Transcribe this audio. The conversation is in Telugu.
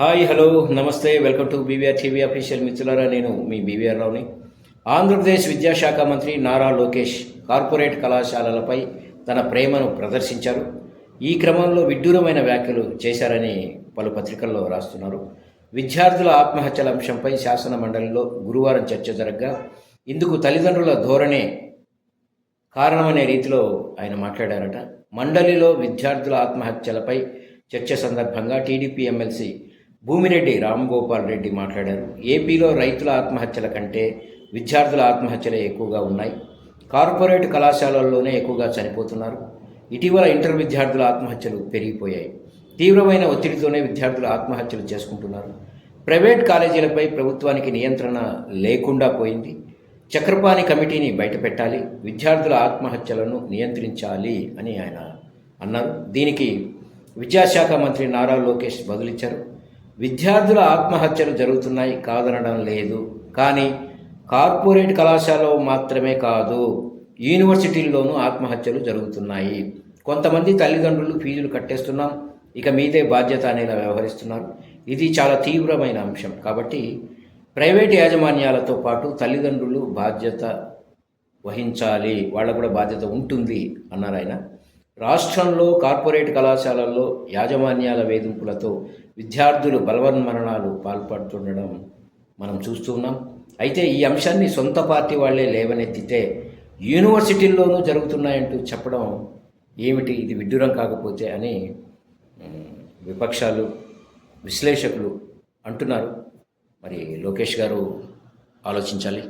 Hi hello namaste welcome to BVR TV official మిత్రులారా నేను మీ బీవీఆర్ రావుని. ఆంధ్రప్రదేశ్ విద్యాశాఖ మంత్రి నారా లోకేష్ కార్పొరేట్ కళాశాలలపై తన ప్రేమను ప్రదర్శించారు. ఈ క్రమంలో విడ్డూరమైన వ్యాఖ్యలు చేశారని పలు పత్రికల్లో రాస్తున్నారు. విద్యార్థుల ఆత్మహత్యల అంశంపై శాసన మండలిలో గురువారం చర్చ జరగగా ఇందుకు తల్లిదండ్రుల ధోరణే కారణమనే రీతిలో ఆయన మాట్లాడారట. మండలిలో విద్యార్థుల ఆత్మహత్యలపై చర్చ సందర్భంగా టీడీపీ ఎమ్మెల్సీ భూమిరెడ్డి రామగోపాల్ రెడ్డి మాట్లాడారు. ఏపీలో రైతుల ఆత్మహత్యల కంటే విద్యార్థుల ఆత్మహత్యలే ఎక్కువగా ఉన్నాయి. కార్పొరేట్ కళాశాలల్లోనే ఎక్కువగా చనిపోతున్నారు. ఇటీవల ఇంటర్ విద్యార్థుల ఆత్మహత్యలు పెరిగిపోయాయి. తీవ్రమైన ఒత్తిడితోనే విద్యార్థులు ఆత్మహత్యలు చేసుకుంటున్నారు. ప్రైవేట్ కాలేజీలపై ప్రభుత్వానికి నియంత్రణ లేకుండా పోయింది. చక్రపాణి కమిటీని బయటపెట్టాలి. విద్యార్థుల ఆత్మహత్యలను నియంత్రించాలి అని ఆయన అన్నారు. దీనికి విద్యాశాఖ మంత్రి నారా లోకేష్ బదులిచ్చారు. విద్యార్థుల ఆత్మహత్యలు జరుగుతున్నాయి కాదనడం లేదు. కానీ కార్పొరేట్ కళాశాలలో మాత్రమే కాదు యూనివర్సిటీల్లోనూ ఆత్మహత్యలు జరుగుతున్నాయి. కొంతమంది తల్లిదండ్రులు ఫీజులు కట్టేస్తున్నాం ఇక మీదే బాధ్యత అనేలా వ్యవహరిస్తున్నారు. ఇది చాలా తీవ్రమైన అంశం. కాబట్టి ప్రైవేట్ యాజమాన్యాలతో పాటు తల్లిదండ్రులు బాధ్యత వహించాలి. వాళ్ళకు కూడా బాధ్యత ఉంటుంది అన్నారు ఆయన. రాష్ట్రంలో కార్పొరేట్ కళాశాలల్లో యాజమాన్యాల వేధింపులతో విద్యార్థులు బలవన్మరణాలు పాల్పడుతుండడం మనం చూస్తున్నాం. అయితే ఈ అంశాన్ని సొంత పార్టీ వాళ్ళే లేవనెత్తితే యూనివర్సిటీల్లోనూ జరుగుతున్నాయంటూ చెప్పడం ఏమిటి? ఇది విడ్డూరం కాకపోతే అని విపక్షాలు విశ్లేషకులు అంటున్నారు. మరి లోకేష్ గారు ఆలోచించాలి.